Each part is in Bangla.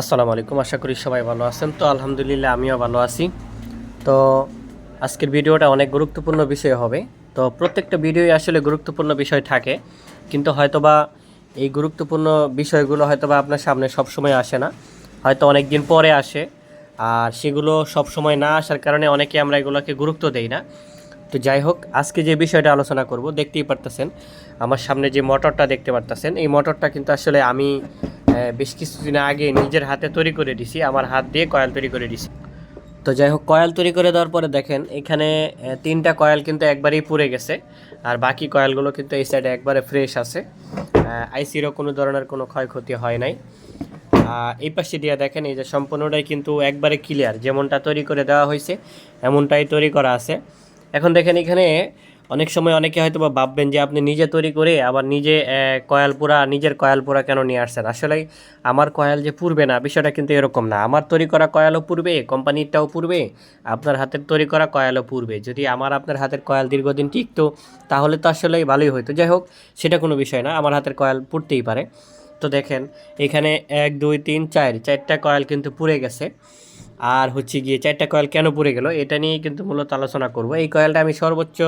আসসালামু আলাইকুম, আশা করি সবাই ভালো আছেন। তো আলহামদুলিল্লাহ, আমিও ভালো আছি। তো আজকের ভিডিওটা অনেক গুরুত্বপূর্ণ বিষয় হবে। তো প্রত্যেকটা ভিডিওই আসলে গুরুত্বপূর্ণ বিষয় থাকে। কিন্তু হয়তোবা এই গুরুত্বপূর্ণ বিষয়গুলো হয়তোবা আপনার সামনে সব সময় আসে না। হয়তো অনেক দিন পরে আসে। আর সেগুলো সব সময় না আসার কারণে অনেকে আমরা এগুলোকে গুরুত্ব দেই না। তো যাই হোক, আজকে যে বিষয়টা আলোচনা করব, দেখতেই পারতেছেন। আমার সামনে যে মোটরটা দেখতে পারতেছেন, এই মোটরটা কিন্তু আসলে আমি বেশ কিছুদিন আগে নিজের হাতে তৈরি করে দিছি, আমার হাত দিয়ে কয়েল তৈরি করে দিছি। তো যাই হোক, কয়েল তৈরি করে দেওয়ার পরে দেখেন, এখানে তিনটা কয়েল কিন্তু একবারেই পুড়ে গেছে, আর বাকি কয়েলগুলো কিন্তু এই সাইডে একবারে ফ্রেশ আছে। আইসিরও কোনো ধরনের কোনো ক্ষয়ক্ষতি হয় নাই। এই পাশে দিয়ে দেখেন, এই যে সম্পূর্ণটাই কিন্তু একবারে ক্লিয়ার যেমনটা তৈরি করে দেওয়া হয়েছে, এমনটাই তৈরি করা আছে। এখন দেখেন এখানে অনেক সময় অনেকে হয়তো বা ভাববেন যে আপনি নিজে তৈরি করে আবার নিজে কয়েল পোড়া, নিজের কয়েল পোড়া কেন নিয়ে আসছেন? আসলে আমার কয়াল যে পুড়বে না, বিষয়টা কিন্তু এরকম না। আমার তৈরি করা কয়ালও পুড়বে, কোম্পানিরটাও পুড়বে, আপনার হাতের তৈরি করা কয়ালও পুড়বে। যদি আমার, আপনার হাতের কয়াল দীর্ঘদিন টিকতো, তাহলে তো আসলে ভালোই হতো যাই হোক, সেটা কোনো বিষয় না, আমার হাতের কয়াল পুড়তেই পারে। তো দেখেন, এখানে এক, দুই, তিন, চার, চারটা কয়াল কিন্তু পুড়ে গেছে। আর হচ্ছে গিয়ে চারটা কয়েল কেন পড়ে গেল? এটা নিয়ে কিন্তু মূলত আলোচনা করব। এই কয়েলটা আমি সর্বোচ্চ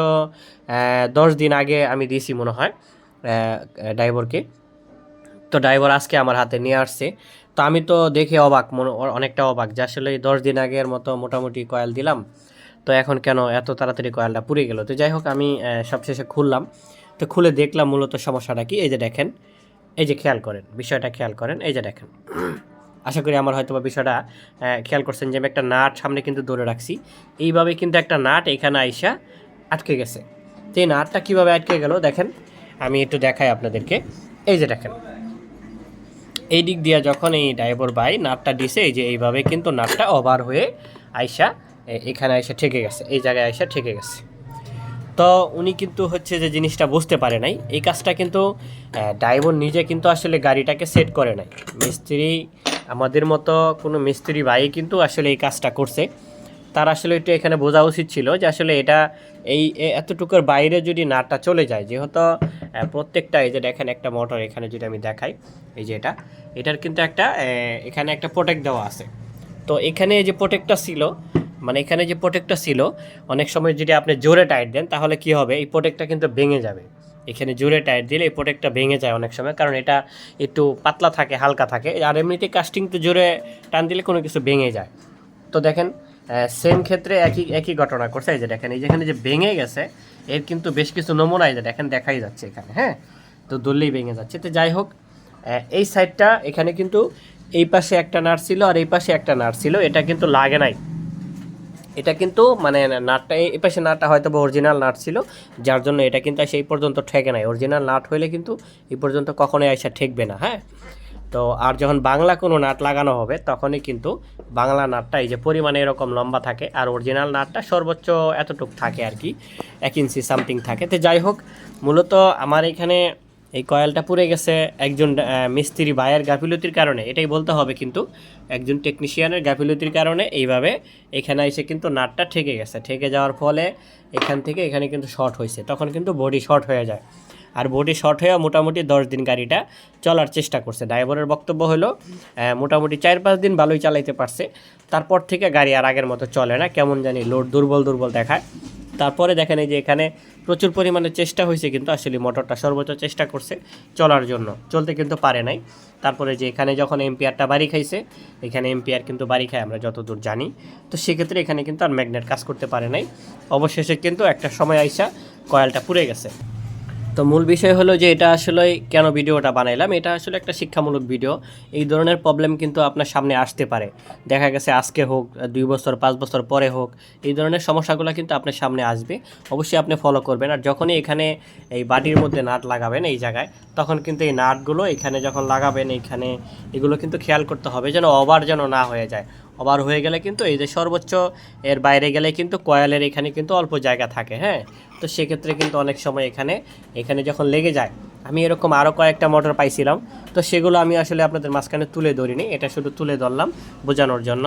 দশ দিন আগে আমি দিয়েছি মনে হয় ড্রাইভারকে তো ড্রাইভার আজকে আমার হাতে নিয়ে আসছে। তো আমি তো দেখে অবাক, মনে, অনেকটা অবাক যে আসলে দশ দিন আগের মতো মোটামুটি কয়েল দিলাম। তো এখন কেন এত তাড়াতাড়ি কয়েলটা পুড়ে গেল? তো যাই হোক, আমি সবশেষে খুললাম। তো খুলে দেখলাম মূলত সমস্যাটা কি? এই যে দেখেন, এই যে খেয়াল করেন, বিষয়টা খেয়াল করেন, এই যে দেখেন। আশা করি আমার হয়তো বা বিষয়টা খেয়াল করছেন যে আমি একটা নাট সামনে কিন্তু ধরে রাখছি। এইভাবে কিন্তু একটা নাট এখানে আইসা আটকে গেছে। তো এই নাটটা কীভাবে আটকে গেল দেখেন, আমি একটু দেখাই আপনাদেরকে। এই যে দেখেন, এই দিক দিয়ে যখন এই ড্রাইভার ভাই নাটটা দিছে, এই যে এইভাবে কিন্তু নাটটা ওভার হয়ে আইসা এখানে আইসা ঠেকে গেছে, এই জায়গায় আইসা ঠেকে গেছে। তো উনি কিন্তু হচ্ছে যে জিনিসটা বুঝতে পারে নাই। এই কাজটা কিন্তু ড্রাইভার নিজে কিন্তু আসলে গাড়িটাকে সেট করে নাই। মিস্ত্রি আমাদের মতো কোনো মিস্ত্রি ভাই কিন্তু আসলে এই কাজটা করছে। তার আসলে একটু এখানে বোঝা উচিত ছিল যে আসলে এটা এই এতটুকুর বাইরে যদি নাটটা চলে যায়, যেহেতু প্রত্যেকটা এই যে দেখেন একটা মোটর এখানে যদি আমি দেখাই, এই যে এটা, এটার কিন্তু একটা এখানে একটা প্রোটেক্ট দেওয়া আছে। তো এখানে যে প্রোটেক্টটা ছিল মানে এখানে যে প্রোটেক্টটা ছিল, অনেক সময় যদি আপনি জোরে টাইট দেন তাহলে কি হবে? এই প্রোটেক্টটা কিন্তু ভেঙে যাবে। এখানে জোরে টাইট দিলে এই প্রোটেক্টটা ভেঙে যায় অনেক সময়, কারণ এটা একটু পাতলা থাকে, হালকা থাকে। আর এমনিতে কাস্টিং তো জোরে টান দিলে কোনো কিছু ভেঙে যায়। তো দেখেন সেম ক্ষেত্রে একই একই ঘটনা করছে। এই যে দেখেন, এই যেখানে যে ভেঙে গেছে, এর কিন্তু বেশ কিছু নমুনা এই যে দেখেন দেখাই যাচ্ছে এখানে হ্যাঁ? তো দললেই ভেঙে যাচ্ছে। তো যাই হোক এই সাইডটা এখানে কিন্তু এই পাশে একটা নাট ছিল আর এই পাশে একটা নাট ছিল। এটা কিন্তু লাগে নাই। এটা কিন্তু মানে নাটটা, এই পাশে নাটটা হয়তো বা অরিজিনাল নাট ছিল, যার জন্য এটা কিন্তু সেই পর্যন্ত ঠেকে নাই। অরিজিনাল নাট হইলে কিন্তু এই পর্যন্ত কখনোই আইসা ঠেকবে না হ্যাঁ? তো আর যখন বাংলা কোনো নাট লাগানো হবে, তখনই কিন্তু বাংলা নাটটা এই যে পরিমাণে এরকম লম্বা থাকে, আর অরিজিনাল নাটটা সর্বোচ্চ এতটুক থাকে আর কি, এক ইঞ্চি সামথিং থাকে। তো যাই হোক, মূলত আমার এখানে এই কয়েলটা পুড়ে গেছে একজন মিস্ত্রি ভাইয়ের গাফিলতির কারণে। এটাই বলতে হবে কিন্তু, একজন টেকনিশিয়ানের গাফিলতির কারণে এইভাবে এখানে এসে কিন্তু নাটটা ঠেকে গেছে। ঠেকে যাওয়ার ফলে এখান থেকে এখানে কিন্তু শর্ট হয়েছে। তখন কিন্তু বডি শর্ট হয়ে যায়। আর বডি শর্ট হয়ে মোটামুটি দশ দিন গাড়িটা চলার চেষ্টা করছে। ড্রাইভারের বক্তব্য হলো মোটামুটি চার পাঁচ দিন ভালোই চালাইতে পারছে। তারপর থেকে গাড়ি আর আগের মতো চলে না। কেমন জানি লোড দুর্বল দুর্বল দেখায়। তারপরে দেখেন এই যে এখানে প্রচুর পরিমাণে চেষ্টা হয়েছে কিন্তু আসলে মোটরটা সর্বোচ্চ চেষ্টা করছে চলার জন্য। চলতে কিন্তু পারে নাই। তারপরে যে এখানে যখন এম্পিয়ারটা বাড়ি খাইছে, এখানে এম্পিয়ার কিন্তু বাড়ি খায় আমরা যতদূর জানি। তো সেক্ষেত্রে এখানে কিন্তু আর ম্যাগনেট কাজ করতে পারে নাই। অবশেষে কিন্তু একটা সময় আইসা কয়েলটা পুড়ে গেছে। তো মূল বিষয় হলো যে এটা আসলে কেন ভিডিওটা বানাইলাম? এটা আসলে একটা শিক্ষামূলক ভিডিও। এই ধরনের প্রবলেম কিন্তু আপনার সামনে আসতে পারে। দেখা গেছে আজকে হোক, দুই বছর, পাঁচ বছর পরে হোক, এই ধরনের সমস্যাগুলো কিন্তু আপনার সামনে আসবে। অবশ্যই আপনি ফলো করবেন। আর যখনই এখানে এই বাটির মধ্যে নাট লাগাবেন এই জায়গায়, তখন কিন্তু এই নাটগুলো এখানে যখন লাগাবেন এইখানে এগুলো কিন্তু খেয়াল করতে হবে যেন ওভার যেন না হয়ে যায়। ওভার হয়ে গেলে কিন্তু এই যে সর্বোচ্চ এর বাইরে গেলে কিন্তু কয়েলের এখানে কিন্তু অল্প জায়গা থাকে হ্যাঁ? তো সেক্ষেত্রে কিন্তু অনেক সময় এখানে এখানে যখন লেগে যায়, আমি এরকম আরও কয়েকটা মোটর পাইছিলাম, তো সেগুলো আমি আসলে আপনাদের মাঝখানে তুলে ধরিনি, এটা শুধু তুলে ধরলাম বোঝানোর জন্য।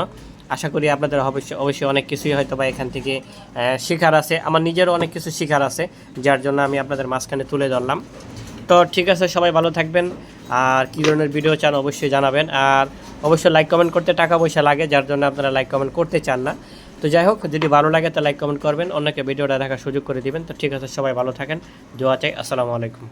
আশা করি আপনাদের অবশ্যই অবশ্যই অনেক কিছুই হয়তো বা এখান থেকে শেখার আছে, আমার নিজেরও অনেক কিছু শেখার আছে, যার জন্য আমি আপনাদের মাঝখানে তুলে ধরলাম। তো ঠিক আছে, সবাই ভালো থাকবেন। আর কী ধরনের ভিডিও চান অবশ্যই জানাবেন। আর অবশ্যই লাইক কমেন্ট করতে টাকা পয়সা লাগে, যার জন্য আপনারা লাইক কমেন্ট করতে চান না। তো যাই হোক, যদি ভালো লাগে তো লাইক কমেন্ট করবেন। অনেকে ভিডিওটা দেখার সুযোগ করে দিবেন। তো ঠিক আছে, সবাই ভালো থাকেন। দোয়া চাই। আসসালামু আলাইকুম।